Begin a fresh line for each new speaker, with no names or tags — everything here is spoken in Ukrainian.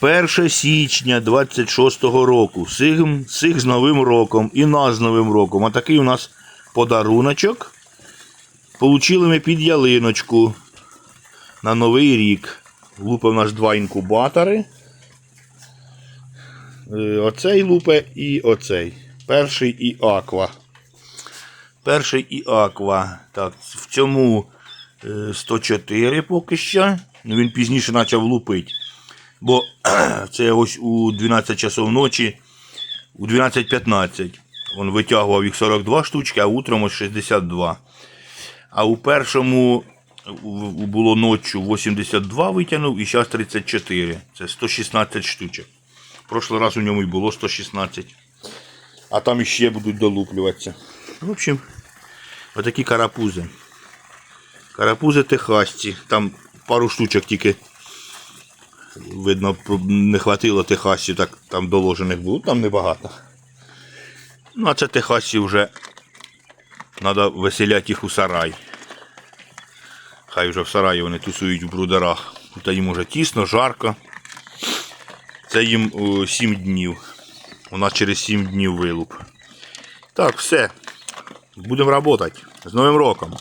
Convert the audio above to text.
1 січня 26-го року. Всіх, всіх з Новим роком і нас з Новим роком. А такий у нас подаруночок. Получили ми під ялиночку на Новий рік. Лупи у нас два інкубатори. Е, Оцей лупе і оцей. Перший і аква. Перший і аква. Так, в цьому е, 104 поки що. Ну, він пізніше почав лупити. Бо це ось у 12 часов ночі, у 12.15. Він витягував їх 42 штучки, а утром ось 62. А у першому було ночі 82 витягнув і зараз 34. Це 116 штучок. Прошлий раз у ньому і було 116. А там іще будуть долуплюватися. В общем, отакі карапузи. Карапузи техасці. Там пару штучок тільки. Видно, не хватило техасів, так там доложених було, там небагато. Ну, а це техасці вже треба веселяти їх у сарай. Хай вже в сараї вони тусують в брудерах. Тут їм уже тісно, жарко. Це їм 7 днів. У нас через 7 днів вилуп. Так, все. Будемо працювати. З Новим роком!